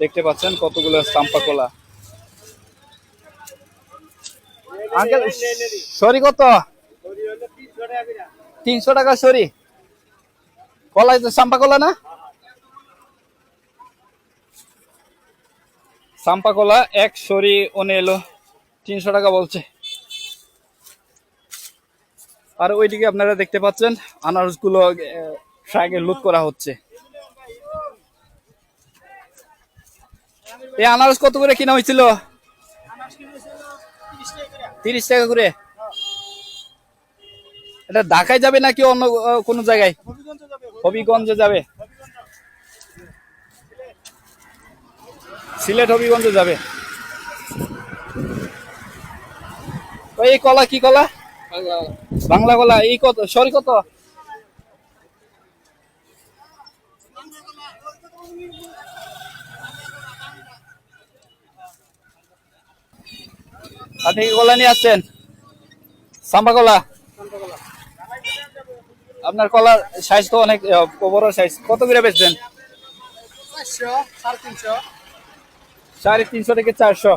দেখতে পাচ্ছেন কতগুলো চাম্পা কলা। আঙ্কেল, সরি কত? তিনশো টাকা সরি। কলা চাম্পা কলা না? চাম্পা কলা এক, সরি ওনে এলো। তিনশো টাকা বলছে। আর ওইদিকে আপনারা দেখতে পাচ্ছেন আনারসগুলো ট্রাকে লুট করা হচ্ছে। এই আনারস কত করে কিনা হয়েছিল? তিরিশ টাকা করে। এটা ঢাকায় যাবে নাকি অন্য কোনো জায়গায়? হবিগঞ্জে যাবে সিলেট হবিগঞ্জে যাবে। এই কলা কি কলা? বাংলা কলা। এই কত সরি কত? আপনি কি কলা নিয়ে আসছেন? সাম্বা কলা আপনার কলার সাইজ তো অনেক বড় সাইজ কত করে বেচছেন সাড়ে তিনশো। সাড়ে তিনশো থেকে চারশো।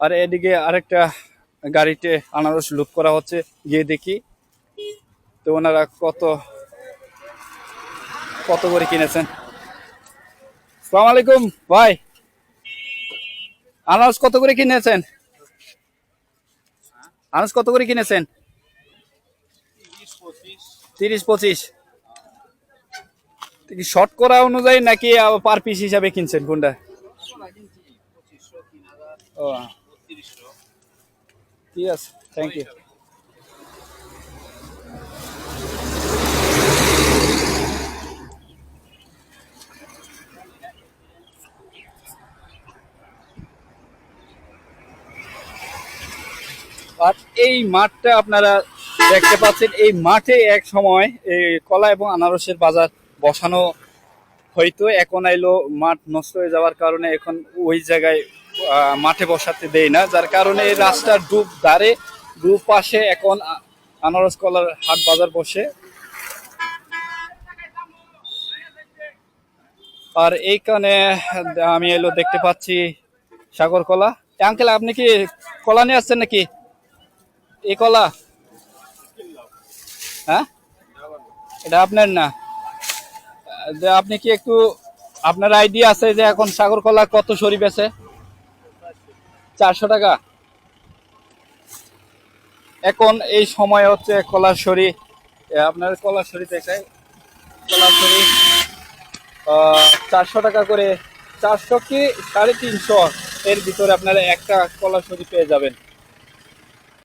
আর এদিকে আরেকটা গাড়িতে আনারস লুট করা হচ্ছে। গিয়ে দেখি। তো ওনারা কত কত করে কিনেছেন? সালাম আলাইকুম ভাই। আনারস কত করে কিনেছেন? আনারস কত করে কিনেছেন? তিরিশ পঁচিশ। শর্ট করা অনুযায়ী নাকি পার পিস হিসাবে কিনছেন কোনটা? ও ঠিক আছে থ্যাংক ইউ আর এই মাঠটা আপনারা দেখতে পাচ্ছেন, এই মাঠে এক সময় এই কলা এবং আনারসের বাজার বসানো হয়তো এখন আইলো, মাঠ নষ্ট হয়ে যাওয়ার কারণে এখন ওই জায়গায় মাঠে বসাতে দেয় না। যার কারণে এই রাস্তার ডুব ধারে দু পাশে এখন আনারস কলার হাট বাজার বসে। আর এইখানে আমি এলো দেখতে পাচ্ছি সাগর কলা। আঙ্কেল, আপনি কি কলা নিয়ে আসছেন নাকি? এই কলা? হ্যাঁ? এটা আপনার না। আপনি কি একটু আপনার আইডিয়া আছে যে এখন সাগর কলা কত সরি বেছে চারশো টাকা। এখন এই সময় হচ্ছে কলার সরি। আপনার কলার সরি দেখায় কলার সরি চারশো টাকা করে। চারশো কি? সাড়ে তিনশো। এর ভিতরে আপনারা একটা কলার সরি পেয়ে যাবেন।